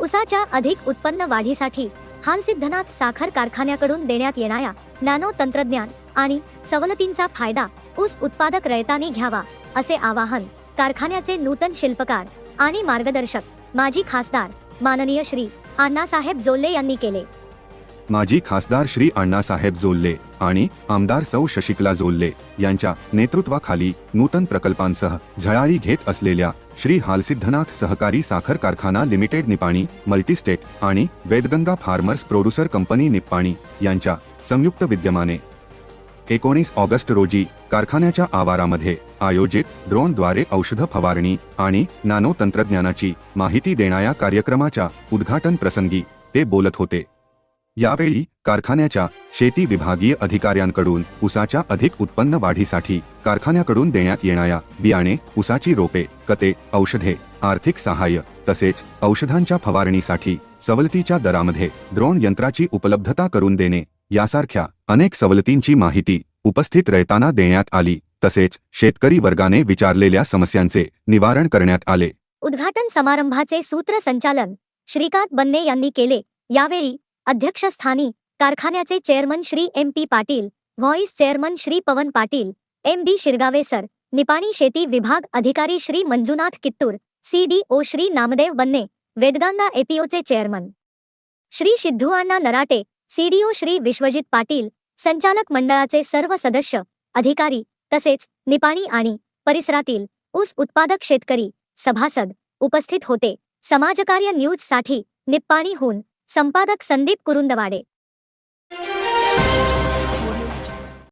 उसाच्या अधिक उत्पन्न वाढीसाठी हालसिद्धनाथ साखर कारखान्याकडून देण्यात येणाऱ्या नॅनो तंत्रज्ञान आणि सवलतींचा फायदा ऊस उत्पादक रयताने घ्यावा असे आवाहन कारखान्याचे नूतन शिल्पकार आणि मार्गदर्शक माजी खासदार माननीय श्री अण्णासाहेब जोल्ले यांनी केले. माजी खासदार श्री अण्णासाहेब जोल्ले आणि आमदार सौ शशिकला जोल्ले यांच्या नेतृत्वाखाली नूतन प्रकल्पांसह झळाळी घेत असलेल्या श्री हालसिद्धनाथ सहकारी साखर कारखाना लिमिटेड निपाणी मल्टीस्टेट आणि Vedganga farmers producer company Nippani यांच्या संयुक्त विद्यमाने एकोणीस ऑगस्ट रोजी कारखान्याच्या आवारामध्ये आयोजित ड्रोनद्वारे औषध फवारणी आणि नॅनो तंत्रज्ञानाची माहिती देणाऱ्या कार्यक्रमाच्या उद्घाटन प्रसंगी ते बोलत होते. यावेळी कारखान्याच्या शेती विभागीय अधिकाऱ्यांकडून उसाच्या अधिक उत्पन्न वाढीसाठी कारखान्याकडून देण्यात येणाऱ्या बियाणे उसाची रोपे कते औषधे आर्थिक सहाय्य तसेच औषधांच्या फवारणीसाठी सवलतीच्या दरामध्ये ड्रोन यंत्राची उपलब्धता करून देणे यासारख्या अनेक सवलतींची माहिती उपस्थित रयताना देण्यात आली. तसेच शेतकरी वर्गाने विचारलेल्या समस्यांचे निवारण करण्यात आले. उद्घाटन समारंभाचे सूत्रसंचालन श्रीकांत बन्ने यांनी केले. यावेळी अध्यक्षस्थानी कारखान्याचे chairman Shri M P Patil vice chairman Shri Pawan Patil M D Shirgave sir Nipani शेती विभाग अधिकारी Shri Manjunath Kittur C D O Shri Namdev Banne Vedganga एपीओचे chairman. Shri Siddhuanna Narate CDO Shri Vishwajit Patil संचालक मंडळाचे सर्व सदस्य अधिकारी तसेच निपाणी आणि परिसरातील ऊस उत्पादक शेतकरी सभासद उपस्थित होते. समाजकार्य न्यूजसाठी निप्पाणीहून संपादक संदीप कुरुंदवाडे.